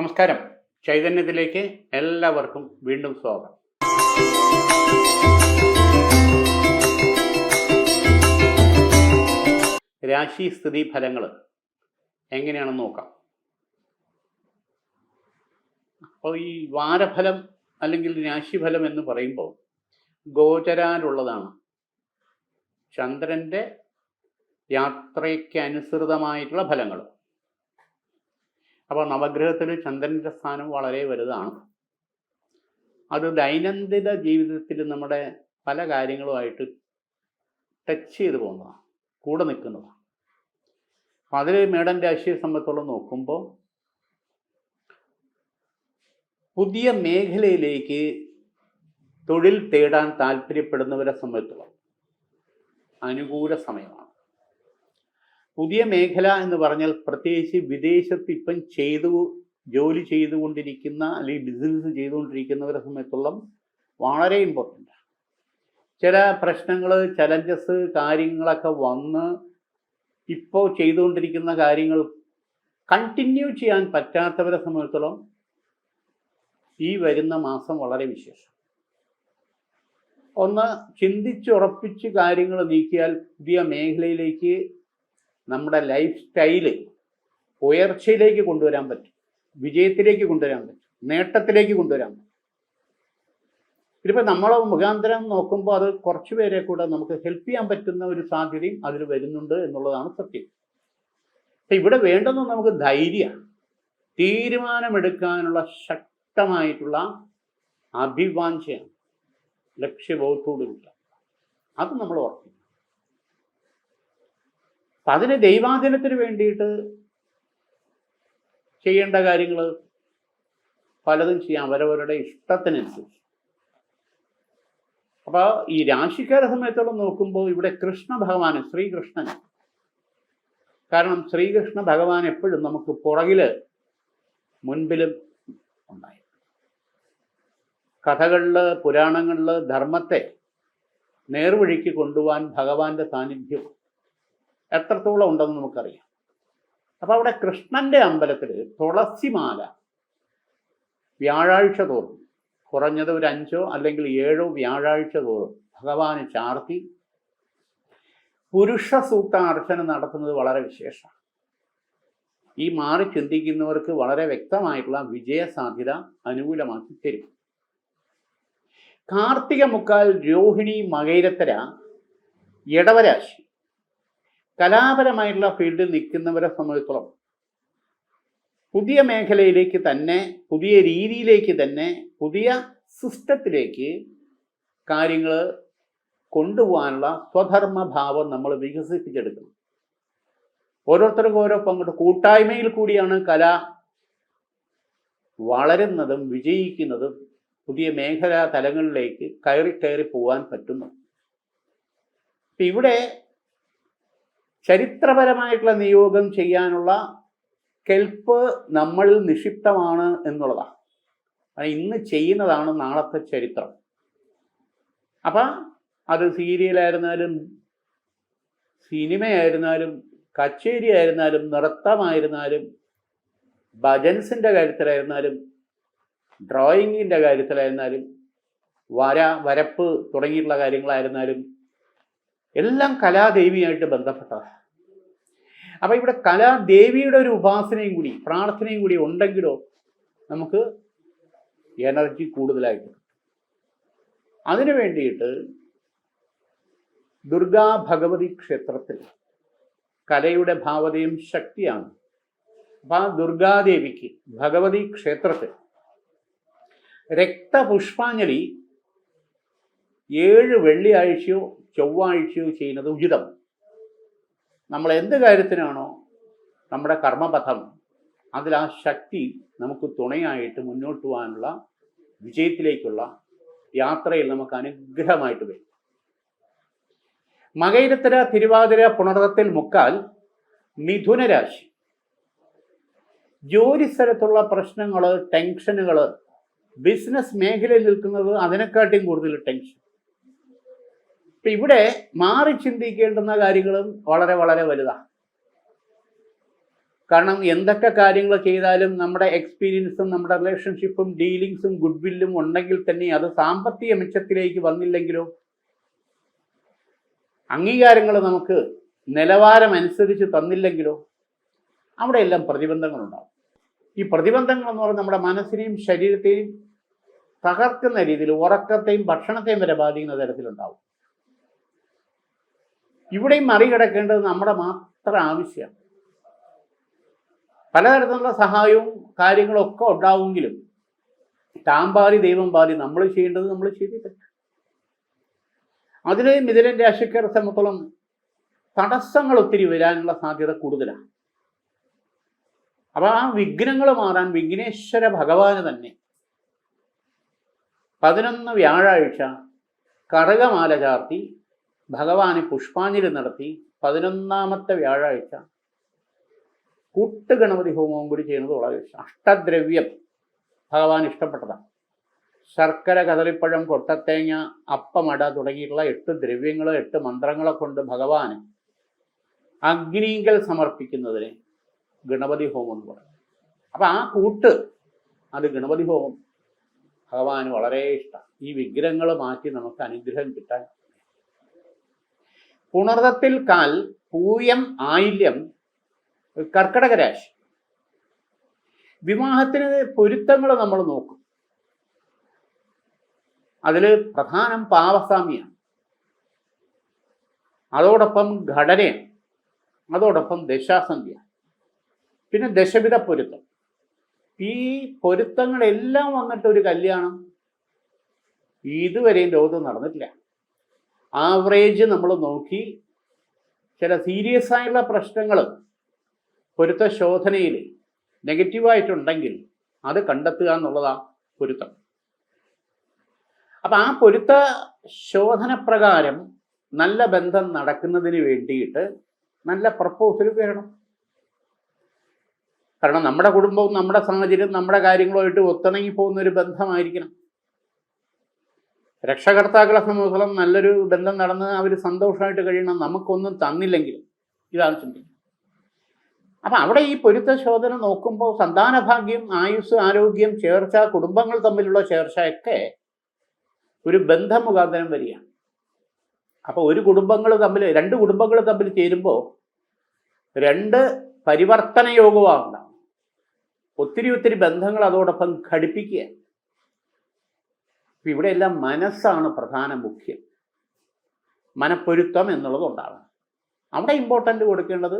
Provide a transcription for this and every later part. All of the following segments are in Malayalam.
നമസ്കാരം. ചൈതന്യത്തിലേക്ക് എല്ലാവർക്കും വീണ്ടും സ്വാഗതം. രാശി സ്ഥിതി ഫലങ്ങൾ എങ്ങനെയാണെന്ന് നോക്കാം. അപ്പോൾ ഈ വാരഫലം അല്ലെങ്കിൽ രാശിഫലം എന്ന് പറയുമ്പോൾ ഗോചരാലുള്ളതാണ്. ചന്ദ്രന്റെ യാത്രയ്ക്ക് അനുസൃതമായിട്ടുള്ള ഫലങ്ങൾ. അപ്പോൾ നവഗ്രഹത്തിൽ ചന്ദ്രന്റെ സ്ഥാനം വളരെ വലുതാണ്. അത് ദൈനംദിന ജീവിതത്തിൽ നമ്മുടെ പല കാര്യങ്ങളുമായിട്ട് ടച്ച് ചെയ്ത് പോകുന്നതാണ്. കൂടെ നിൽക്കുന്നതാണ്. അപ്പം അതിൽ മേഡം രാശിയെ സംബന്ധിച്ചോളം നോക്കുമ്പോൾ പുതിയ മേഖലയിലേക്ക് തൊഴിൽ തേടാൻ താല്പര്യപ്പെടുന്നവരെ സംബന്ധിച്ചോളം അനുകൂല സമയമാണ്. പുതിയ മേഖല എന്ന് പറഞ്ഞാൽ പ്രത്യേകിച്ച് വിദേശത്ത് ഇപ്പം ചെയ്തു ജോലി ചെയ്തുകൊണ്ടിരിക്കുന്ന അല്ലെങ്കിൽ ബിസിനസ് ചെയ്തുകൊണ്ടിരിക്കുന്നവരെ സംബന്ധിച്ചോളം വളരെ ഇമ്പോർട്ടന്റ് ചില പ്രശ്നങ്ങൾ ചലഞ്ചസ് കാര്യങ്ങളൊക്കെ വന്ന് ഇപ്പോൾ ചെയ്തുകൊണ്ടിരിക്കുന്ന കാര്യങ്ങൾ കണ്ടിന്യൂ ചെയ്യാൻ പറ്റാത്തവരെ സംബന്ധിച്ചോളം ഈ വരുന്ന മാസം വളരെ വിശേഷം. ഒന്ന് ചിന്തിച്ചുറപ്പിച്ച് കാര്യങ്ങൾ നീക്കിയാൽ പുതിയ മേഖലയിലേക്ക് നമ്മുടെ ലൈഫ് സ്റ്റൈൽ ഉയർച്ചയിലേക്ക് കൊണ്ടുവരാൻ പറ്റും. വിജയത്തിലേക്ക് കൊണ്ടുവരാൻ പറ്റും. നേട്ടത്തിലേക്ക് കൊണ്ടുവരാൻ പറ്റും. ഇതിപ്പോൾ നമ്മൾ മുഖാന്തരം നോക്കുമ്പോൾ അത് കുറച്ച് പേരെ കൂടെ നമുക്ക് ഹെൽപ്പ് ചെയ്യാൻ പറ്റുന്ന ഒരു സാധ്യതയും അതിൽ വരുന്നുണ്ട് എന്നുള്ളതാണ് സത്യം. അപ്പം ഇവിടെ വേണ്ടുന്നത് നമുക്ക് ധൈര്യമാണ്. തീരുമാനമെടുക്കാനുള്ള ശക്തമായിട്ടുള്ള അഭിവാഞ്ചയാണ് ലക്ഷ്യബോധത്തോടുകൂടിയ അത് നമ്മൾ ഓർക്കും അപ്പം അതിന് ദൈവാധീനത്തിന് വേണ്ടിയിട്ട് ചെയ്യേണ്ട കാര്യങ്ങൾ പലതും ചെയ്യാം. അവരവരുടെ ഇഷ്ടത്തിനനുസരിച്ച്. അപ്പോൾ ഈ രാശിക്കാരെ സമയത്തോളം നോക്കുമ്പോൾ ഇവിടെ കൃഷ്ണ ഭഗവാൻ ശ്രീകൃഷ്ണൻ കാരണം ശ്രീകൃഷ്ണ ഭഗവാൻ എപ്പോഴും നമുക്ക് പുറകിൽ മുൻപിലും ഉണ്ടായി കഥകളിൽ പുരാണങ്ങളിൽ ധർമ്മത്തെ നേർവഴിക്ക് കൊണ്ടുപോകാൻ ഭഗവാന്റെ സാന്നിധ്യം എത്രത്തോളം ഉണ്ടെന്ന് നമുക്കറിയാം. അപ്പോൾ അവിടെ കൃഷ്ണന്റെ അമ്പലത്തിൽ തുളസിമാല വ്യാഴാഴ്ച തോറും കുറഞ്ഞത് ഒരു അഞ്ചോ അല്ലെങ്കിൽ ഏഴോ വ്യാഴാഴ്ച തോറും ഭഗവാന് ചാർത്തി പുരുഷ സൂക്ത അർച്ചന നടത്തുന്നത് വളരെ വിശേഷമാണ്. ഈ മാറി ചിന്തിക്കുന്നവർക്ക് വളരെ വ്യക്തമായിട്ടുള്ള വിജയ സാധ്യത അനുകൂലമാക്കി തരും. കാർത്തിക മുക്കാൽ രോഹിണി മകൈരത്തര ഇടവരാശി കലാപരമായിട്ടുള്ള ഫീൽഡിൽ നിൽക്കുന്നവരെ സംബന്ധിച്ചോളം പുതിയ മേഖലയിലേക്ക് തന്നെ പുതിയ രീതിയിലേക്ക് തന്നെ പുതിയ സിസ്റ്റത്തിലേക്ക് കാര്യങ്ങൾ കൊണ്ടുപോകാനുള്ള സ്വധർമ്മഭാവം നമ്മൾ വികസിപ്പിച്ചെടുക്കണം. ഓരോരുത്തർക്കും ഓരോ പങ്കെടുത്ത് കൂട്ടായ്മയിൽ കൂടിയാണ് കല വളരുന്നതും വിജയിക്കുന്നതും പുതിയ മേഖലാ തലങ്ങളിലേക്ക് കയറി കയറി പോകാൻ പറ്റുന്നു ഇവിടെ ചരിത്രപരമായിട്ടുള്ള നിയോഗം ചെയ്യാനുള്ള കെൽപ്പ് നമ്മളിൽ നിക്ഷിപ്തമാണ് എന്നുള്ളതാണ്. ഇന്ന് ചെയ്യുന്നതാണ് നാളത്തെ ചരിത്രം. അപ്പം അത് സീരിയലായിരുന്നാലും സിനിമയായിരുന്നാലും കച്ചേരി ആയിരുന്നാലും നൃത്തമായിരുന്നാലും ഭജൻസിന്റെ കാര്യത്തിലായിരുന്നാലും ഡ്രോയിങ്ങിന്റെ കാര്യത്തിലായിരുന്നാലും വര വരപ്പ് തുടങ്ങിയിട്ടുള്ള കാര്യങ്ങളായിരുന്നാലും എല്ലാം കലാദേവിയായിട്ട് ബന്ധപ്പെട്ടതാണ് അപ്പം ഇവിടെ കലാദേവിയുടെ ഒരു ഉപാസനയും കൂടി പ്രാർത്ഥനയും കൂടി ഉണ്ടെങ്കിലോ നമുക്ക് എനർജി കൂടുതലായിട്ട് അതിനു വേണ്ടിയിട്ട് ദുർഗാ ഭഗവതി ക്ഷേത്രത്തിൽ കലയുടെ ഭാവതയും ശക്തിയാണ്. അപ്പം ആ ദുർഗാദേവിക്ക് ഭഗവതി ക്ഷേത്രത്തിൽ രക്തപുഷ്പാഞ്ജലി ഏഴ് വെള്ളിയാഴ്ചയോ ചൊവ്വാഴ്ചയോ ചെയ്യുന്നത് ഉചിതം. നമ്മൾ എന്ത് കാര്യത്തിനാണോ നമ്മുടെ കർമ്മപഥം അതിൽ ആ ശക്തി നമുക്ക് തുണയായിട്ട് മുന്നോട്ട് പോകാനുള്ള വിജയത്തിലേക്കുള്ള യാത്രയിൽ നമുക്ക് അനുഗ്രഹമായിട്ട് വരും. മകയിരത്തര തിരുവാതിര പുണർത്തത്തിൽ മുക്കാൽ മിഥുനരാശി. രാശി ജോലി സ്ഥലത്തുള്ള പ്രശ്നങ്ങൾ ടെൻഷനുകൾ ബിസിനസ് മേഖലയിൽ നിൽക്കുന്നത് അതിനെക്കാട്ടിയും കൂടുതൽ ടെൻഷൻ. ഇപ്പം ഇവിടെ മാറി ചിന്തിക്കേണ്ടുന്ന കാര്യങ്ങളും വളരെ വളരെ വലുതാണ് കാരണം എന്തൊക്കെ കാര്യങ്ങൾ ചെയ്താലും നമ്മുടെ എക്സ്പീരിയൻസും നമ്മുടെ റിലേഷൻഷിപ്പും ഡീലിങ്സും ഗുഡ് വില്ലും ഉണ്ടെങ്കിൽ തന്നെ അത് സാമ്പത്തിക മിച്ചത്തിലേക്ക് വന്നില്ലെങ്കിലോ അംഗീകാരങ്ങൾ നമുക്ക് നിലവാരം അനുസരിച്ച് തന്നില്ലെങ്കിലോ അവിടെയെല്ലാം പ്രതിബന്ധങ്ങളുണ്ടാവും. ഈ പ്രതിബന്ധങ്ങൾ എന്ന് പറഞ്ഞാൽ നമ്മുടെ മനസ്സിനെയും ശരീരത്തെയും തകർക്കുന്ന രീതിയിൽ ഉറക്കത്തെയും ഭക്ഷണത്തെയും വരെ ബാധിക്കുന്ന തരത്തിലുണ്ടാവും. ഇവിടെയും മറികടക്കേണ്ടത് നമ്മുടെ മാത്രം ആവശ്യമാണ് പലതരത്തിലുള്ള സഹായവും കാര്യങ്ങളും ഒക്കെ ഉണ്ടാവുമെങ്കിലും താമ്പാരി ദൈവം പാതി നമ്മൾ ചെയ്യേണ്ടത് നമ്മൾ ചെയ്തിട്ട് അതിന് മിഥുനൻ രാശിക്കാരെ സംബന്ധിച്ചോളം തടസ്സങ്ങൾ ഒത്തിരി വരാനുള്ള സാധ്യത കൂടുതലാണ്. അപ്പോൾ ആ വിഘ്നങ്ങൾ മാറാൻ വിഘ്നേശ്വര ഭഗവാന് തന്നെ പതിനൊന്ന് വ്യാഴാഴ്ച കടകമാല ചാർത്തി ഭഗവാന് പുഷ്പാഞ്ജലി നടത്തി പതിനൊന്നാമത്തെ വ്യാഴാഴ്ച കൂട്ടുഗണപതി ഹോമവും കൂടി ചെയ്യുന്നത് വളരെ ഇഷ്ടം. അഷ്ടദ്രവ്യം ഭഗവാൻ ഇഷ്ടപ്പെട്ടതാണ്. ശർക്കര കദളിപ്പഴം കൊട്ടത്തേങ്ങ അപ്പമട തുടങ്ങിയിട്ടുള്ള എട്ട് ദ്രവ്യങ്ങൾ എട്ട് മന്ത്രങ്ങളെ കൊണ്ട് ഭഗവാൻ അഗ്നിങ്കൽ സമർപ്പിക്കുന്നതിന് ഗണപതി ഹോമം എന്ന് പറയും. അപ്പം ആ കൂട്ട് അത് ഗണപതി ഹോമം ഭഗവാന് വളരെ ഇഷ്ടം. ഈ വിഗ്രഹങ്ങൾ മാറ്റി നമുക്ക് അനുഗ്രഹം കിട്ടാൻ പുണർതത്തിൽ കാൽ പൂയം ആയില്യം കർക്കടക രാശി. വിവാഹത്തിന് പൊരുത്തങ്ങൾ നമ്മൾ നോക്കും. അതിൽ പ്രധാനം പാവസാമിയാണ്. അതോടൊപ്പം ഘടനയാണ്. അതോടൊപ്പം ദശാസന്ധ്യ പിന്നെ ദശവിധ പൊരുത്തം. ഈ പൊരുത്തങ്ങളെല്ലാം വന്നിട്ട് ഒരു കല്യാണം. ഇതുവരെയും ലോകത്ത് നടന്നിട്ടില്ല. ആവറേജ് നമ്മൾ നോക്കി ചില സീരിയസ് ആയുള്ള പ്രശ്നങ്ങൾ പൊരുത്ത ശോധനയിൽ നെഗറ്റീവായിട്ടുണ്ടെങ്കിൽ അത് കണ്ടെത്തുക എന്നുള്ളതാണ് പൊരുത്തം. അപ്പം ആ പൊരുത്ത ശോധന പ്രകാരം നല്ല ബന്ധം നടക്കുന്നതിന് വേണ്ടിയിട്ട് നല്ല പ്രപ്പോസൽ വരണം. കാരണം നമ്മുടെ കുടുംബവും നമ്മുടെ സാഹചര്യം നമ്മുടെ കാര്യങ്ങളുമായിട്ട് ഒത്തിണങ്ങി പോകുന്ന ഒരു ബന്ധമായിരിക്കണം. രക്ഷകർത്താക്കളെ സംബന്ധിച്ചിടത്തോളം നല്ലൊരു ബന്ധം നടന്ന് അവർ സന്തോഷമായിട്ട് കഴിയണം നമുക്കൊന്നും തന്നില്ലെങ്കിലും ഇതാണ് ചിന്തിക്കുന്നത്. അപ്പം അവിടെ ഈ പൊരുത്ത ശോധന നോക്കുമ്പോൾ സന്താനഭാഗ്യം ആയുസ് ആരോഗ്യം ചേർച്ച കുടുംബങ്ങൾ തമ്മിലുള്ള ചേർച്ചയൊക്കെ ഒരു ബന്ധം മുഖാന്തരം വരികയാണ്. അപ്പോൾ ഒരു കുടുംബങ്ങൾ തമ്മിൽ രണ്ട് കുടുംബങ്ങൾ തമ്മിൽ ചേരുമ്പോൾ രണ്ട് പരിവർത്തന യോഗമാകണ്ട ഒത്തിരി ഒത്തിരി ബന്ധങ്ങൾ അതോടൊപ്പം ഘടിപ്പിക്കുക ഇപ്പം ഇവിടെയെല്ലാം മനസ്സാണ് പ്രധാന മുഖ്യം. മനപ്പൊരുത്തം എന്നുള്ളത് ഉണ്ടാകണം അവിടെ ഇമ്പോർട്ടന്റ് കൊടുക്കേണ്ടത്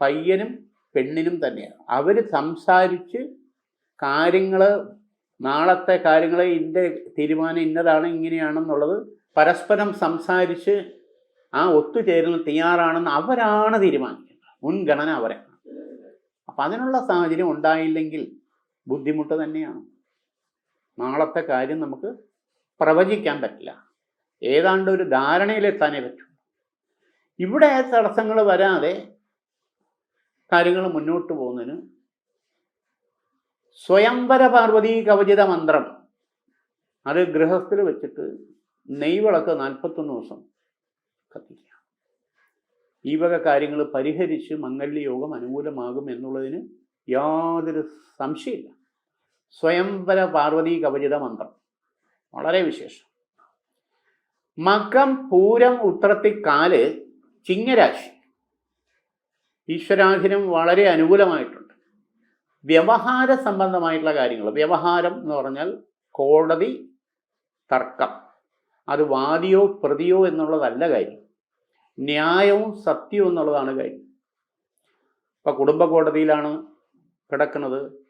പയ്യനും പെണ്ണിനും തന്നെയാണ്. അവർ സംസാരിച്ച് കാര്യങ്ങൾ നാളത്തെ കാര്യങ്ങൾ ഇന്റെ തീരുമാനം ഇന്നതാണ് ഇങ്ങനെയാണെന്നുള്ളത് പരസ്പരം സംസാരിച്ച് ആ ഒത്തുചേരലിന് തയ്യാറാണെന്ന് അവരാണ് തീരുമാനിക്കുന്നത് മുൻഗണന അവരെ അപ്പം അതിനുള്ള സാഹചര്യം ഉണ്ടായില്ലെങ്കിൽ ബുദ്ധിമുട്ട് തന്നെയാണ്. നാളത്തെ കാര്യം നമുക്ക് പ്രവചിക്കാൻ പറ്റില്ല. ഏതാണ്ട് ഒരു ധാരണയിലെത്താനേ പറ്റൂ. ഇവിടെ തടസ്സങ്ങൾ വരാതെ കാര്യങ്ങൾ മുന്നോട്ട് പോകുന്നതിന് സ്വയംവര പാർവതി കവചിത മന്ത്രം. അത് ഗൃഹസ്ഥിൽ വെച്ചിട്ട് നെയ്വിളക്ക് നാൽപ്പത്തൊന്ന് ദിവസം കത്തിക്കുക. ഈ വക കാര്യങ്ങൾ പരിഹരിച്ച് മംഗല്യയോഗം അനുകൂലമാകും എന്നുള്ളതിന് യാതൊരു സംശയമില്ല. സ്വയംവര പാർവതി കവചിത മന്ത്രം വളരെ വിശേഷം. മകം പൂരം ഉത്രത്തിക്കാൽ ചിങ്ങരാശി. ഈശ്വരാധിനം വളരെ അനുകൂലമായിട്ടുണ്ട്. വ്യവഹാര സംബന്ധമായിട്ടുള്ള കാര്യങ്ങൾ. വ്യവഹാരം എന്ന് പറഞ്ഞാൽ കോടതി തർക്കം. അത് വാദിയോ പ്രതിയോ എന്നുള്ളതല്ല കാര്യം. ന്യായവും സത്യവും എന്നുള്ളതാണ് കാര്യം. ഇപ്പം കുടുംബ കോടതിയിലാണ് കിടക്കുന്നത്.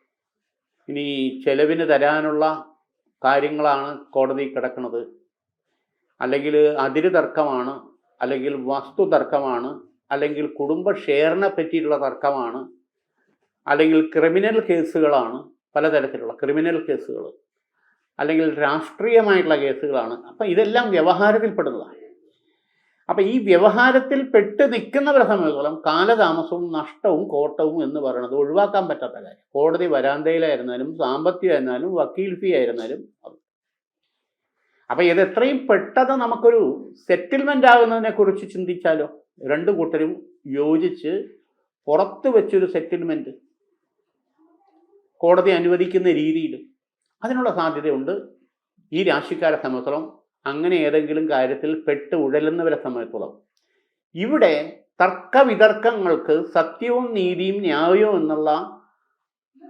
ഇനി ചെലവിന് തരാനുള്ള കാര്യങ്ങളാണ് കോടതി കിടക്കുന്നത്. അല്ലെങ്കിൽ അതിര് തർക്കമാണ് അല്ലെങ്കിൽ വസ്തു തർക്കമാണ് അല്ലെങ്കിൽ കുടുംബ ഷെയറിനെ പറ്റിയിട്ടുള്ള തർക്കമാണ് അല്ലെങ്കിൽ ക്രിമിനൽ കേസുകളാണ് പലതരത്തിലുള്ള ക്രിമിനൽ കേസുകൾ അല്ലെങ്കിൽ രാഷ്ട്രീയമായിട്ടുള്ള കേസുകളാണ്. അപ്പം ഇതെല്ലാം വ്യവഹാരത്തിൽപ്പെടുന്നതാണ് അപ്പം ഈ വ്യവഹാരത്തിൽ പെട്ട് നിൽക്കുന്നവരെ സംബന്ധിച്ചോളം കാലതാമസവും നഷ്ടവും കോട്ടവും എന്ന് പറയുന്നത് ഒഴിവാക്കാൻ പറ്റാത്ത കാര്യം. കോടതി വരാന്തയിലായിരുന്നാലും സാമ്പത്തികമായിരുന്നാലും വക്കീൽ ഫീ ആയിരുന്നാലും അപ്പം ഇത് എത്രയും പെട്ടെന്ന് നമുക്കൊരു സെറ്റിൽമെന്റ് ആകുന്നതിനെ കുറിച്ച് ചിന്തിച്ചാലോ? രണ്ട് കൂട്ടരും യോജിച്ച് പുറത്ത് വെച്ചൊരു സെറ്റിൽമെന്റ് കോടതി അനുവദിക്കുന്ന രീതിയിൽ. അതിനുള്ള സാധ്യതയുണ്ട് ഈ രാശിക്കാരെ സംബന്ധിച്ചോളം. അങ്ങനെ ഏതെങ്കിലും കാര്യത്തിൽ പെട്ട് ഉഴലുന്നവരെ സംബന്ധിച്ചോളം ഇവിടെ തർക്കവിതർക്കങ്ങൾക്ക് സത്യവും നീതിയും ന്യായവും എന്നുള്ള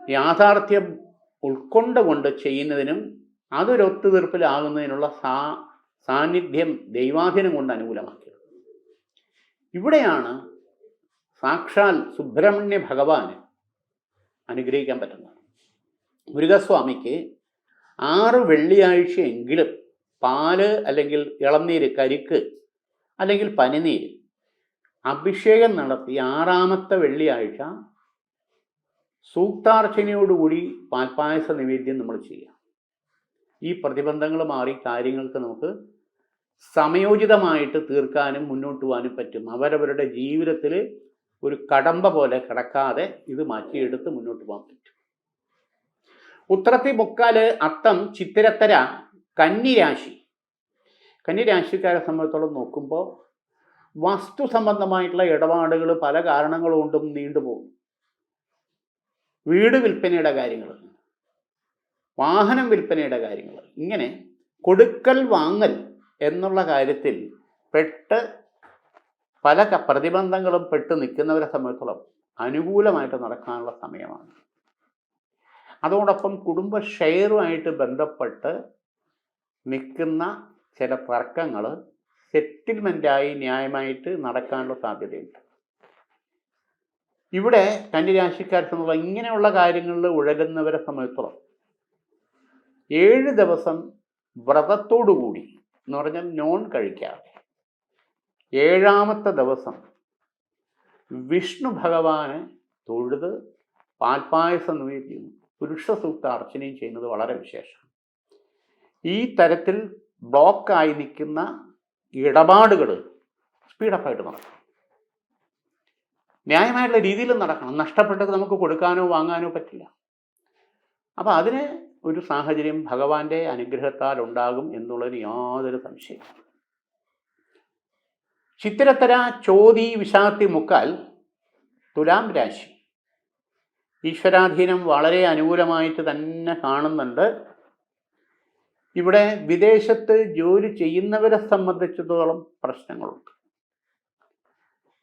യാഥാർത്ഥ്യം ഉൾക്കൊണ്ടുകൊണ്ട് ചെയ്യുന്നതിനും അതൊരു ഒത്തുതീർപ്പിലാകുന്നതിനുള്ള സാ സാന്നിധ്യം ദൈവാധീനം കൊണ്ട് അനുകൂലമാക്കിയത്. ഇവിടെയാണ് സാക്ഷാൽ സുബ്രഹ്മണ്യ ഭഗവാന് അനുഗ്രഹിക്കാൻ പറ്റുന്നത്. മുരുകസ്വാമിക്ക് ആറ് വെള്ളിയാഴ്ചയെങ്കിലും പാൽ അല്ലെങ്കിൽ ഇളനീര് കരിക്ക് അല്ലെങ്കിൽ പനിനീര് അഭിഷേകം നടത്തി ആറാമത്തെ വെള്ളിയാഴ്ച സൂക്താർച്ചനയോടുകൂടി പാൽപ്പായസ നിവേദ്യം നമ്മൾ ചെയ്യാം ഈ പ്രതിബന്ധങ്ങൾ മാറി കാര്യങ്ങൾക്ക് നമുക്ക് സമയോചിതമായിട്ട് തീർക്കാനും മുന്നോട്ട് പോകാനും പറ്റും. അവരവരുടെ ജീവിതത്തിൽ ഒരു കടമ്പ പോലെ കിടക്കാതെ ഇത് മാറ്റിയെടുത്ത് മുന്നോട്ട് പോകാൻ പറ്റും. ഉത്രത്തി മുക്കാൽ അത്തം ചിത്തിരത്തര കന്നിരാശി. കന്നിരാശിക്കാരെ സംബന്ധിച്ചോളം നോക്കുമ്പോൾ വസ്തു സംബന്ധമായിട്ടുള്ള ഇടപാടുകൾ പല കാരണങ്ങൾ കൊണ്ടും നീണ്ടുപോകും വീട് വിൽപ്പനയുടെ കാര്യങ്ങൾ വാഹനം വിൽപ്പനയുടെ കാര്യങ്ങൾ ഇങ്ങനെ കൊടുക്കൽ വാങ്ങൽ എന്നുള്ള കാര്യത്തിൽ പെട്ട് പല പ്രതിബന്ധങ്ങളും പെട്ട് നിൽക്കുന്നവരെ സംബന്ധിച്ചോളം അനുകൂലമായിട്ട് നടക്കാനുള്ള സമയമാണ്. അതോടൊപ്പം കുടുംബ ഷെയറുമായിട്ട് ബന്ധപ്പെട്ട് നിൽക്കുന്ന ചില തർക്കങ്ങൾ സെറ്റിൽമെന്റായി ന്യായമായിട്ട് നടക്കാനുള്ള സാധ്യതയുണ്ട്. ഇവിടെ കന്നിരാശിക്കാർ സംബന്ധം ഇങ്ങനെയുള്ള കാര്യങ്ങളിൽ ഉഴലുന്നവരെ സംബന്ധിച്ചോളം ഏഴ് ദിവസം വ്രതത്തോടുകൂടി എന്ന് പറഞ്ഞാൽ നോൺ കഴിക്കാതെ ഏഴാമത്തെ ദിവസം വിഷ്ണു ഭഗവാന് തൊഴുത് പാൽപ്പായസം നിവേദ്യം പുരുഷ സൂക്ത അർച്ചനയും ചെയ്യുന്നത് വളരെ വിശേഷം ഈ തരത്തിൽ ബ്ലോക്കായി നിൽക്കുന്ന ഇടപാടുകൾ സ്പീഡപ്പായിട്ട് നടക്കും. ന്യായമായിട്ടുള്ള രീതിയിൽ നടക്കണം. നഷ്ടപ്പെട്ടത് നമുക്ക് കൊടുക്കാനോ വാങ്ങാനോ പറ്റില്ല. അപ്പോൾ അതിന് ഒരു സാഹചര്യം ഭഗവാന്റെ അനുഗ്രഹത്താൽ ഉണ്ടാകും എന്നുള്ളതിന് യാതൊരു സംശയം ചിത്തിരത്തര ചോതി വിശാത്തി മുക്കാൽ തുലാം രാശി. ഈശ്വരാധീനം വളരെ അനുകൂലമായിട്ട് തന്നെ കാണുന്നുണ്ട്. ഇവിടെ വിദേശത്ത് ജോലി ചെയ്യുന്നവരെ സംബന്ധിച്ചിടത്തോളം പ്രശ്നങ്ങളുണ്ട്.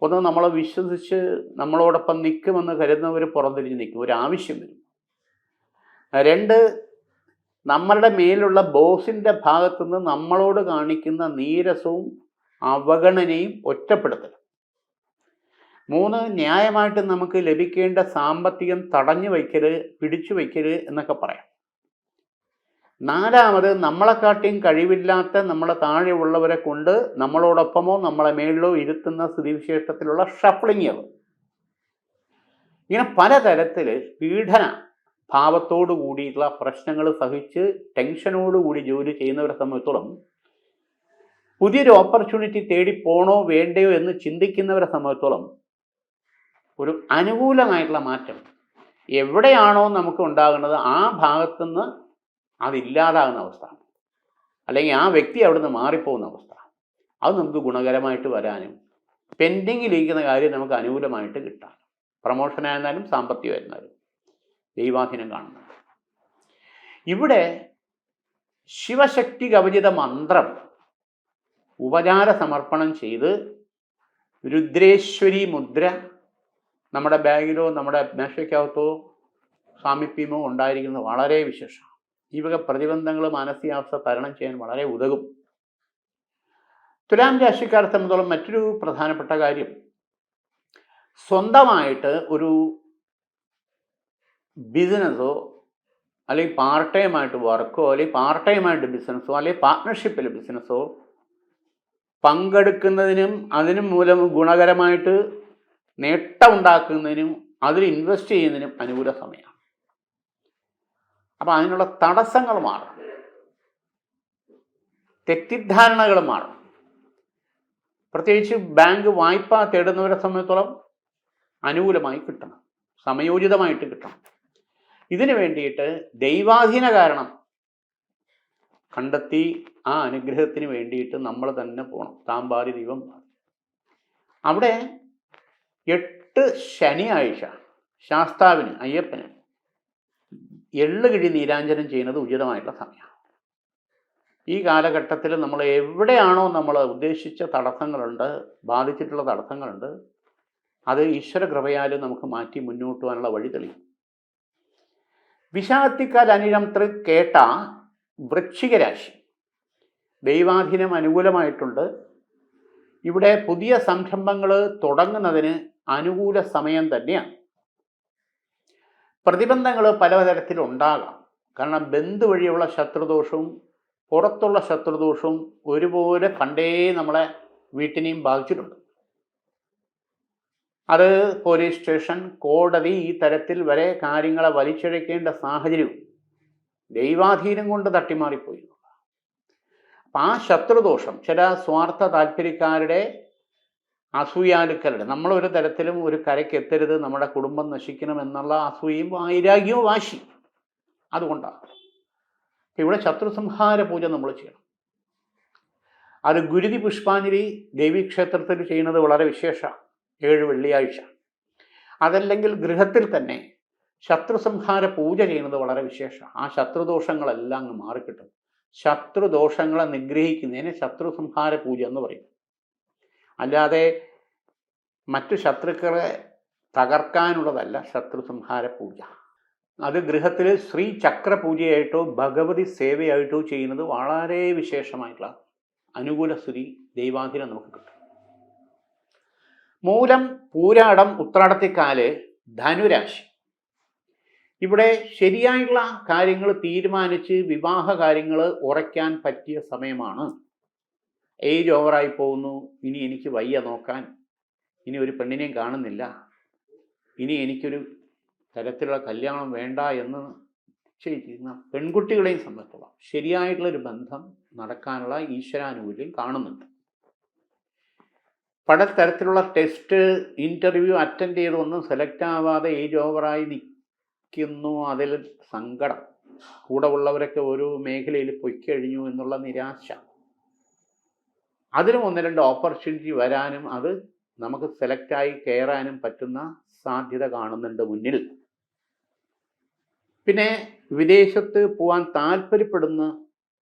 ഒന്ന് നമ്മളെ വിശ്വസിച്ച് നമ്മളോടൊപ്പം നിൽക്കുമെന്ന് കരുതുന്നവർ പുറംതിരിഞ്ഞ് നിൽക്കും ഒരു ആവശ്യം വരും. രണ്ട് നമ്മളുടെ മേലുള്ള ബോസിന്റെ ഭാഗത്തുനിന്ന് നമ്മളോട് കാണിക്കുന്ന നീരസവും അവഗണനയും ഒറ്റപ്പെടുത്തലും. മൂന്ന് ന്യായമായിട്ട് നമുക്ക് ലഭിക്കേണ്ട സാമ്പത്തികം തടഞ്ഞു വയ്ക്കൽ പിടിച്ചു വയ്ക്കൽ എന്നൊക്കെ പറയാം. നാലാമത് നമ്മളെക്കാട്ടിയും കഴിവില്ലാത്ത നമ്മളെ താഴെയുള്ളവരെ കൊണ്ട് നമ്മളോടൊപ്പമോ നമ്മളെ മേളിലോ ഇരുത്തുന്ന സ്ഥിതിവിശേഷത്തിലുള്ള ഷഫ്ലിങ്ങുകൾ ഇങ്ങനെ പലതരത്തിൽ പീഡന ഭാവത്തോടു കൂടിയിട്ടുള്ള പ്രശ്നങ്ങൾ സഹിച്ച് ടെൻഷനോടുകൂടി ജോലി ചെയ്യുന്നവരെ സംബന്ധിച്ചോളം പുതിയൊരു ഓപ്പർച്യൂണിറ്റി തേടി പോണോ വേണ്ടയോ എന്ന് ചിന്തിക്കുന്നവരെ സംബന്ധിച്ചോളം ഒരു അനുകൂലമായിട്ടുള്ള മാറ്റം. എവിടെയാണോ നമുക്ക് ഉണ്ടാകുന്നത് ആ ഭാഗത്തുനിന്ന് അതില്ലാതാകുന്ന അവസ്ഥ. അല്ലെങ്കിൽ ആ വ്യക്തി അവിടുന്ന് മാറിപ്പോകുന്ന അവസ്ഥ. അത് നമുക്ക് ഗുണകരമായിട്ട് വരാനും പെൻഡിങ്ങിലിരിക്കുന്ന കാര്യം നമുക്ക് അനുകൂലമായിട്ട് കിട്ടാനും പ്രമോഷനായിരുന്നാലും സാമ്പത്തികമായിരുന്നാലും ദൈവാധീനം കാണുന്നുണ്ട് ഇവിടെ ശിവശക്തി കവചിത മന്ത്രം ഉപചാര സമർപ്പണം ചെയ്ത് രുദ്രേശ്വരി മുദ്ര നമ്മുടെ ബാഗിലോ നമ്മുടെ മേശയ്ക്കകത്തോ സാമീപ്യമോ ഉണ്ടായിരിക്കുന്നത് വളരെ വിശേഷം. ഈ വക പ്രതിബന്ധങ്ങൾ മാനസികാവസ്ഥ തരണം ചെയ്യാൻ വളരെ ഉതകും. തുലാം രാശിക്കാരെ സംബന്ധിച്ചോളം മറ്റൊരു പ്രധാനപ്പെട്ട കാര്യം. സ്വന്തമായിട്ട് ഒരു ബിസിനസ്സോ അല്ലെങ്കിൽ പാർട്ട് ടൈം ആയിട്ട് വർക്കോ അല്ലെങ്കിൽ പാർട്ട് ടൈം ആയിട്ട് ബിസിനസ്സോ അല്ലെങ്കിൽ പാർട്ട്ണർഷിപ്പിൽ ബിസിനസ്സോ പങ്കെടുക്കുന്നതിനും അതിനും മൂലം ഗുണകരമായിട്ട് നേട്ടമുണ്ടാക്കുന്നതിനും അതിൽ ഇൻവെസ്റ്റ് ചെയ്യുന്നതിനും അനുകൂല സമയമാണ് അപ്പോൾ അതിനുള്ള തടസ്സങ്ങൾ മാറും. തെറ്റിദ്ധാരണകൾ മാറും. പ്രത്യേകിച്ച് ബാങ്ക് വായ്പ തേടുന്നവരെ സംബന്ധിച്ചോളം അനുകൂലമായി കിട്ടണം. സമയോചിതമായിട്ട് കിട്ടണം. ഇതിനു വേണ്ടിയിട്ട് ദൈവാധീന കാരണം കണ്ടെത്തി ആ അനുഗ്രഹത്തിന് വേണ്ടിയിട്ട് നമ്മൾ തന്നെ പോകണം താമ്പാരി ദൈവം അവിടെ എട്ട് ശനിയാഴ്ച ശാസ്താവിന് അയ്യപ്പന് എള്ളുകിഴി നീരാഞ്ജനം ചെയ്യുന്നത് ഉചിതമായിട്ടുള്ള സമയമാണ്. ഈ കാലഘട്ടത്തിൽ നമ്മൾ എവിടെയാണോ നമ്മൾ ഉദ്ദേശിച്ച തടസ്സങ്ങളുണ്ട് ബാധിച്ചിട്ടുള്ള തടസ്സങ്ങളുണ്ട് അത് ഈശ്വര കൃപയാലും നമുക്ക് മാറ്റി മുന്നോട്ട് പോകാനുള്ള വഴി തെളിയും. വിശാത്തിക്കാൽ അനിഴം തൃ കേട്ട വൃശ്ചിക രാശി ദൈവാധീനം അനുകൂലമായിട്ടുണ്ട്. ഇവിടെ പുതിയ സംരംഭങ്ങൾ തുടങ്ങുന്നതിന് അനുകൂല സമയം തന്നെയാണ്. പ്രതിബന്ധങ്ങൾ പലതരത്തിലുണ്ടാകാം. കാരണം ബന്ധു വഴിയുള്ള ശത്രുദോഷവും പുറത്തുള്ള ശത്രുദോഷവും ഒരുപോലെ പണ്ടേ നമ്മളെ വീട്ടിനെയും ബാധിച്ചിട്ടുണ്ട്. അത് പോലീസ് സ്റ്റേഷൻ കോടതി ഈ തരത്തിൽ വരെ കാര്യങ്ങളെ വലിച്ചഴക്കേണ്ട സാഹചര്യവും ദൈവാധീനം കൊണ്ട് തട്ടിമാറിപ്പോയി. അപ്പം ആ ശത്രുദോഷം ചില സ്വാർത്ഥ താല്പര്യക്കാരുടെ അസൂയാലുക്കളുടെ. നമ്മളൊരു തരത്തിലും ഒരു കരയ്ക്ക് എത്തരുത് നമ്മുടെ കുടുംബം നശിക്കണം എന്നുള്ള അസൂയയും വൈരാഗ്യവും വാശി. അതുകൊണ്ടാണ്. ഇവിടെ ശത്രുസംഹാര പൂജ നമ്മൾ ചെയ്യണം. അത് ഗുരുതി പുഷ്പാഞ്ജലി ദേവീക്ഷേത്രത്തിൽ ചെയ്യുന്നത് വളരെ വിശേഷമാണ്. ഏഴ് വെള്ളിയാഴ്ച. അതല്ലെങ്കിൽ ഗൃഹത്തിൽ തന്നെ ശത്രുസംഹാര പൂജ ചെയ്യുന്നത് വളരെ വിശേഷമാണ്. ആ ശത്രുദോഷങ്ങളെല്ലാം അങ്ങ് മാറിക്കിട്ടും. ശത്രുദോഷങ്ങളെ നിഗ്രഹിക്കുന്നതിന് ശത്രുസംഹാര പൂജ എന്ന് പറയും. അല്ലാതെ മറ്റു ശത്രുക്കളെ തകർക്കാനുള്ളതല്ല ശത്രു സംഹാര പൂജ അത് ഗൃഹത്തിൽ ശ്രീ ചക്ര പൂജയായിട്ടോ ഭഗവതി സേവയായിട്ടോ ചെയ്യുന്നത് വളരെ വിശേഷമായിട്ടുള്ള അനുകൂല സ്ഥിതി ദൈവാധീനം നമുക്ക് കിട്ടും. മൂലം പൂരാടം ഉത്രാടത്തിക്കാൽ ധനുരാശി. ഇവിടെ ശരിയായിട്ടുള്ള കാര്യങ്ങൾ തീരുമാനിച്ച് വിവാഹ കാര്യങ്ങൾ ഉറയ്ക്കാൻ പറ്റിയ സമയമാണ്. ഏജ് ഓവറായി പോകുന്നു. ഇനി എനിക്ക് വയ്യ നോക്കാൻ. ഇനി ഒരു പെണ്ണിനെയും കാണുന്നില്ല. ഇനി എനിക്കൊരു തരത്തിലുള്ള കല്യാണം വേണ്ട എന്ന് നിശ്ചയിച്ചിരുന്ന പെൺകുട്ടികളെയും സംബന്ധിച്ചോളം ശരിയായിട്ടുള്ളൊരു ബന്ധം നടക്കാനുള്ള ഈശ്വരാനുകൂല്യം കാണുന്നുണ്ട്. പലതരത്തിലുള്ള ടെസ്റ്റ് ഇന്റർവ്യൂ അറ്റൻഡ് ചെയ്തൊന്നും സെലക്ട് ആവാതെ ഏജ് ഓവറായി നിൽക്കുന്നു അതിൽ സങ്കടം. കൂടെ ഉള്ളവരൊക്കെ ഓരോ മേഖലയിൽ പൊയ്ക്കഴിഞ്ഞു എന്നുള്ള നിരാശ. അതിനും ഒന്ന് രണ്ട് ഓപ്പർച്യൂണിറ്റി വരാനും അത് നമുക്ക് സെലക്റ്റായി കയറാനും പറ്റുന്ന സാധ്യത കാണുന്നുണ്ട് മുന്നിൽ. പിന്നെ വിദേശത്ത് പോകാൻ താല്പര്യപ്പെടുന്ന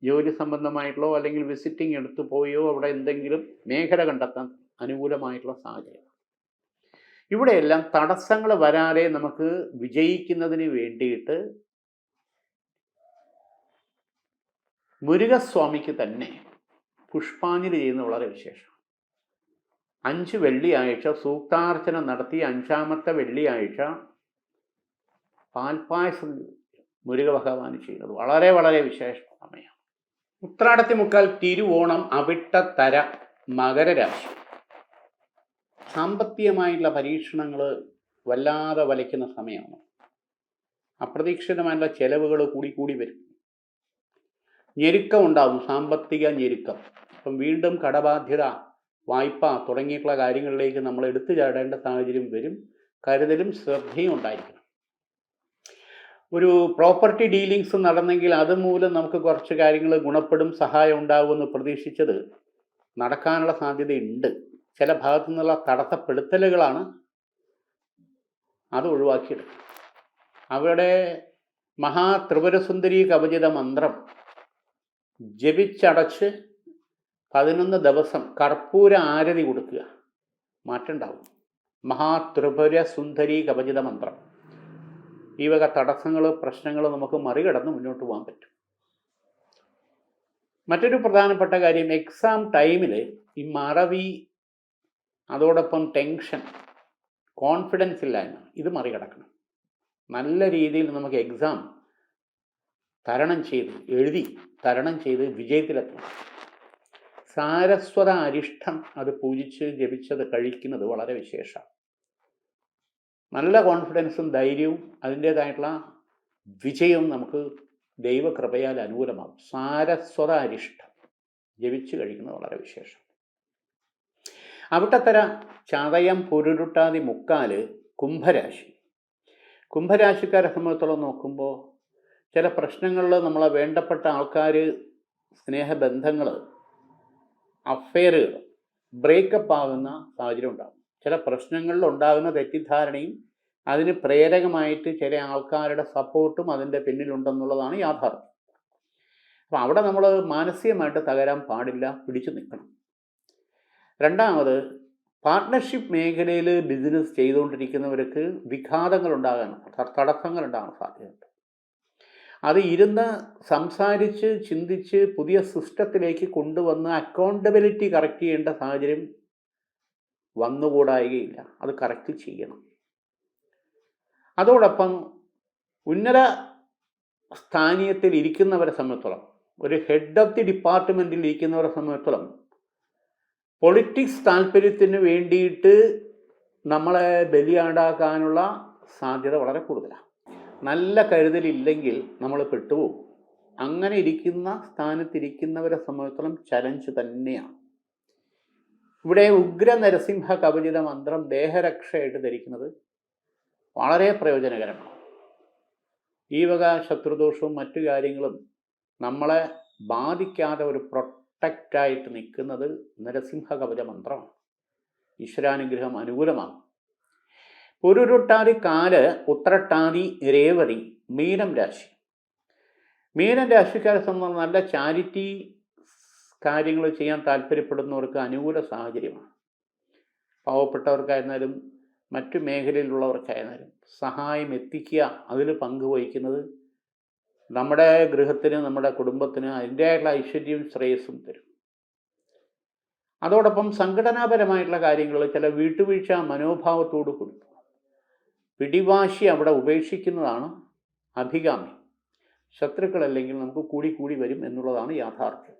ജോലി സംബന്ധമായിട്ടുള്ളോ അല്ലെങ്കിൽ വിസിറ്റിംഗ് എടുത്തു പോയോ അവിടെ എന്തെങ്കിലും മേഖല കണ്ടെത്താൻ അനുകൂലമായിട്ടുള്ള സാഹചര്യം. ഇവിടെയെല്ലാം തടസ്സങ്ങൾ വരാതെ നമുക്ക് വിജയിക്കുന്നതിന് വേണ്ടിയിട്ട് മുരുകസ്വാമിക്ക് തന്നെ പുഷ്പാഞ്ജലി ചെയ്യുന്നത് വളരെ വിശേഷം. അഞ്ച് വെള്ളിയാഴ്ച സൂക്താർച്ചന നടത്തി അഞ്ചാമത്തെ വെള്ളിയാഴ്ച പാൽപ്പായസം മുരുക ഭഗവാൻ ചെയ്യുന്നത് വളരെ വളരെ വിശേഷ സമയമാണ് ഉത്രാടത്തി മുക്കാൽ തിരുവോണം അവിട്ടത്തര മകരരാശി സാമ്പത്തികമായിട്ടുള്ള പരീക്ഷണങ്ങൾ വല്ലാതെ വലയ്ക്കുന്ന സമയമാണ്. അപ്രതീക്ഷിതമായിട്ടുള്ള ചെലവുകൾ കൂടി കൂടി വരും. ഞെരുക്കം ഉണ്ടാവും സാമ്പത്തിക ഞെരുക്കം. അപ്പം വീണ്ടും കടബാധ്യത വായ്പ തുടങ്ങിയിട്ടുള്ള കാര്യങ്ങളിലേക്ക് നമ്മൾ എടുത്തു ചാടേണ്ട സാഹചര്യം വരും. കരുതലും ശ്രദ്ധയും ഉണ്ടായിരിക്കണം. ഒരു പ്രോപ്പർട്ടി ഡീലിങ്സ് നടന്നെങ്കിൽ അതുമൂലം നമുക്ക് കുറച്ച് കാര്യങ്ങൾ ഗുണപ്പെടും സഹായം ഉണ്ടാകുമെന്ന് പ്രതീക്ഷിച്ചത് നടക്കാനുള്ള സാധ്യതയുണ്ട്. ചില ഭാഗത്തു നിന്നുള്ള തടസ്സപ്പെടുത്തലുകളാണ് അത് ഒഴിവാക്കിയെടുക്കും അവിടെ മഹാ ത്രിപുരസുന്ദരി കവചിത മന്ത്രം ജപിച്ചടച്ച് പതിനൊന്ന് ദിവസം കർപ്പൂര ആരതി കൊടുക്കുക. മാറ്റുണ്ടാവും മഹാത്രിപുര സുന്ദരി കവചിത മന്ത്രം. ഈ വക തടസ്സങ്ങൾ പ്രശ്നങ്ങൾ നമുക്ക് മറികടന്ന് മുന്നോട്ട് പോകാൻ പറ്റും. മറ്റൊരു പ്രധാനപ്പെട്ട കാര്യം എക്സാം ടൈമിൽ ഈ മറവി അതോടൊപ്പം ടെൻഷൻ കോൺഫിഡൻസ് ഇല്ലായ്മ ഇത് മറികടക്കണം. നല്ല രീതിയിൽ നമുക്ക് എക്സാം തരണം ചെയ്ത് എഴുതി തരണം ചെയ്ത് വിജയത്തിലെത്തണം. സാരസ്വത അരിഷ്ടം അത് പൂജിച്ച് ജപിച്ചത് കഴിക്കുന്നത് വളരെ വിശേഷമാണ്. നല്ല കോൺഫിഡൻസും ധൈര്യവും അതിന്റേതായിട്ടുള്ള വിജയവും നമുക്ക് ദൈവകൃപയാൽ അനുകൂലമാകും. സാരസ്വത അരിഷ്ടം ജപിച്ച് കഴിക്കുന്നത് വളരെ വിശേഷം അവിട്ടത്തര ചതയം പൊരുരുട്ടാതി മുക്കാൽ കുംഭരാശി. കുംഭരാശിക്കാരെ സംബന്ധിച്ചോളം നോക്കുമ്പോൾ ചില പ്രശ്നങ്ങളിൽ നമ്മളെ വേണ്ടപ്പെട്ട ആൾക്കാർ സ്നേഹബന്ധങ്ങൾ അഫെയറുകൾ ബ്രേക്കപ്പ് ആകുന്ന സാഹചര്യം ഉണ്ടാകും ചില പ്രശ്നങ്ങളിൽ ഉണ്ടാകുന്ന തെറ്റിദ്ധാരണയും അതിന് പ്രേരകമായിട്ട് ചില ആൾക്കാരുടെ സപ്പോർട്ടും അതിന്റെ പിന്നിലുണ്ടെന്നുള്ളതാണ് യാഥാർത്ഥ്യം. അപ്പം അവിടെ നമ്മൾ മാനസികമായിട്ട് തകരാൻ പാടില്ല പിടിച്ചു നിൽക്കണം. രണ്ടാമത് പാർട്ട്ണർഷിപ്പ് മേഖലയിൽ ബിസിനസ് ചെയ്തുകൊണ്ടിരിക്കുന്നവർക്ക് വിഘാതങ്ങൾ ഉണ്ടാകാൻ തടസ്സങ്ങൾ ഉണ്ടാകാൻ സാധ്യതയുണ്ട്. അത് ഇരുന്ന് സംസാരിച്ച് ചിന്തിച്ച് പുതിയ സിസ്റ്റത്തിലേക്ക് കൊണ്ടുവന്ന് അക്കൗണ്ടബിലിറ്റി കറക്റ്റ് ചെയ്യേണ്ട സാഹചര്യം വന്നുകൂടായികയില്ല. അത് കറക്റ്റ് ചെയ്യണം. അതോടൊപ്പം ഉന്നത സ്ഥാനീയത്തിൽ ഇരിക്കുന്നവരെ സംബന്ധിച്ചോളം ഒരു ഹെഡ് ഓഫ് ദി ഡിപ്പാർട്ട്മെന്റിൽ ഇരിക്കുന്നവരെ സംബന്ധിച്ചോളം പൊളിറ്റിക്സ് താല്പര്യത്തിന് വേണ്ടിയിട്ട് നമ്മളെ ബലിയാടാക്കാനുള്ള സാധ്യത വളരെ കൂടുതലാണ്. നല്ല കരുതലില്ലെങ്കിൽ നമ്മൾ പെട്ടുപോകും. അങ്ങനെ ഇരിക്കുന്ന സ്ഥാനത്തിരിക്കുന്നവരെ സംബന്ധിച്ചിടത്തോളം ചലഞ്ച് തന്നെയാണ്. ഇവിടെ ഉഗ്ര നരസിംഹ കവചിത മന്ത്രം ദേഹരക്ഷയായിട്ട് ധരിക്കുന്നത് വളരെ പ്രയോജനകരമാണ്. ഈ വക ശത്രുദോഷവും മറ്റു കാര്യങ്ങളും നമ്മളെ ബാധിക്കാതെ ഒരു പ്രൊട്ടക്റ്റായിട്ട് നിൽക്കുന്നത് നരസിംഹ കവച മന്ത്രമാണ്. ഈശ്വരാനുഗ്രഹം അനുകൂലമാണ്. പുരുരുട്ടാതി കാൽ ഉത്രട്ടാതി രേവതി മീനം രാശി. മീനം രാശിക്കാരെ സംബന്ധിച്ച് നല്ല ചാരിറ്റി കാര്യങ്ങൾ ചെയ്യാൻ താല്പര്യപ്പെടുന്നവർക്ക് അനുകൂല സാഹചര്യമാണ്. പാവപ്പെട്ടവർക്കായിരുന്നാലും മറ്റു മേഖലയിലുള്ളവർക്കായിരുന്നാലും സഹായം എത്തിക്കുക അതിൽ പങ്കുവഹിക്കുന്നത് നമ്മുടെ ഗൃഹത്തിന് നമ്മുടെ കുടുംബത്തിന് അതിന്റെതായിട്ടുള്ള ഐശ്വര്യവും ശ്രേയസ്സും തരും. അതോടൊപ്പം സംഘടനാപരമായിട്ടുള്ള കാര്യങ്ങൾ ചില വീട്ടുവീഴ്ച മനോഭാവത്തോട് കൂടി പിടിവാശി അവിടെ ഉപേക്ഷിക്കുന്നതാണ് അഭികാമ്യം ശത്രുക്കളല്ലെങ്കിൽ നമുക്ക് കൂടി കൂടി വരും എന്നുള്ളതാണ് യാഥാർത്ഥ്യം.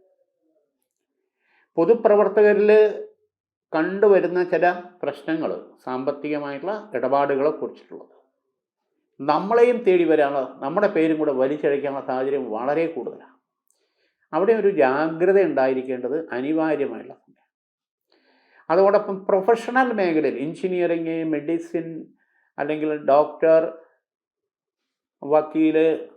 പൊതുപ്രവർത്തകരിൽ കണ്ടുവരുന്ന ചില പ്രശ്നങ്ങൾ സാമ്പത്തികമായിട്ടുള്ള ഇടപാടുകളെ കുറിച്ചിട്ടുള്ളത്. നമ്മളെയും തേടി വരാനുള്ള നമ്മുടെ പേരും കൂടെ വലിച്ചഴയ്ക്കാനുള്ള സാഹചര്യം വളരെ കൂടുതലാണ്. അവിടെ ഒരു ജാഗ്രത ഉണ്ടായിരിക്കേണ്ടത് അനിവാര്യമായിട്ടുള്ള അതോടൊപ്പം പ്രൊഫഷണൽ മേഖലയിൽ എഞ്ചിനീയറിങ് മെഡിസിൻ അല്ലെങ്കിൽ ഡോക്ടർ വക്കീൽ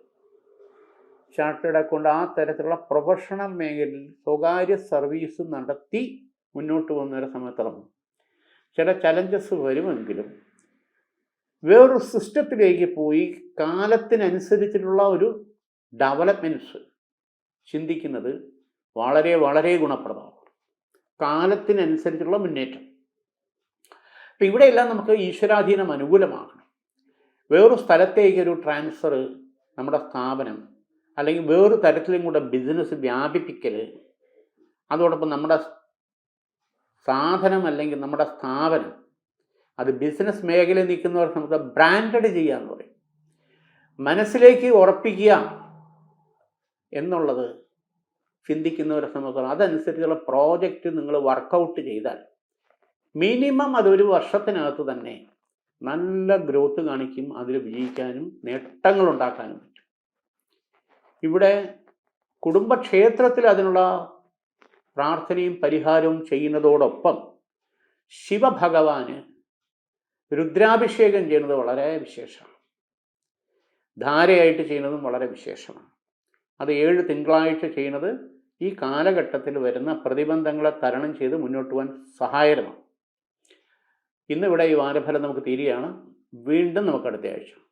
ചാർട്ടേഡ് അക്കൗണ്ട് ആ തരത്തിലുള്ള പ്രൊഫഷണൽ മേഖലയിൽ സ്വകാര്യ സർവീസ് നടത്തി മുന്നോട്ട് പോകുന്നവരെ സംബന്ധിച്ചിടത്തോളം ചില ചലഞ്ചസ് വരുമെങ്കിലും വേറൊരു സിസ്റ്റത്തിലേക്ക് പോയി കാലത്തിനനുസരിച്ചിട്ടുള്ള ഒരു ഡെവലപ്മെന്റ്സ് ചിന്തിക്കുന്നത് വളരെ വളരെ ഗുണപ്രദമാണ്. കാലത്തിനനുസരിച്ചുള്ള മുന്നേറ്റം. അപ്പം ഇവിടെയെല്ലാം നമുക്ക് ഈശ്വരാധീനം അനുകൂലമാകണം. വേറൊരു സ്ഥലത്തേക്ക് ഒരു ട്രാൻസ്ഫർ നമ്മുടെ സ്ഥാപനം അല്ലെങ്കിൽ വേറൊരു തരത്തിലും കൂടെ ബിസിനസ് വ്യാപിപ്പിക്കൽ അതോടൊപ്പം നമ്മുടെ സാധനം അല്ലെങ്കിൽ നമ്മുടെ സ്ഥാപനം അത് ബിസിനസ് മേഖലയിൽ നിൽക്കുന്നവർ നമുക്ക് ബ്രാൻഡഡ് ചെയ്യാന്ന് പറയും. മനസ്സിലേക്ക് ഉറപ്പിക്കുക എന്നുള്ളത് ചിന്തിക്കുന്നവരെ സംബന്ധിച്ചോളം അതനുസരിച്ചുള്ള പ്രോജക്റ്റ് നിങ്ങൾ വർക്കൗട്ട് ചെയ്താൽ മിനിമം അതൊരു വർഷത്തിനകത്ത് തന്നെ നല്ല ഗ്രോത്ത് കാണിക്കും അതിൽ വിജയിക്കാനും നേട്ടങ്ങൾ ഉണ്ടാക്കാനും പറ്റും. ഇവിടെ കുടുംബക്ഷേത്രത്തിൽ അതിനുള്ള പ്രാർത്ഥനയും പരിഹാരവും ചെയ്യുന്നതോടൊപ്പം ശിവഭഗവാന് രുദ്രാഭിഷേകം ചെയ്യുന്നത് വളരെ വിശേഷമാണ്. ധാരയായിട്ട് ചെയ്യുന്നതും വളരെ വിശേഷമാണ്. അത് ഏഴ് തിങ്കളാഴ്ച ചെയ്യുന്നത് ഈ കാലഘട്ടത്തിൽ വരുന്ന പ്രതിബന്ധങ്ങളെ തരണം ചെയ്ത് മുന്നോട്ട് പോകാൻ സഹായകരമാണ്. ഇന്നിവിടെ ഈ വാരഫലം നമുക്ക് തീരുകയാണ്. വീണ്ടും നമുക്ക് അടുത്ത ആഴ്ച.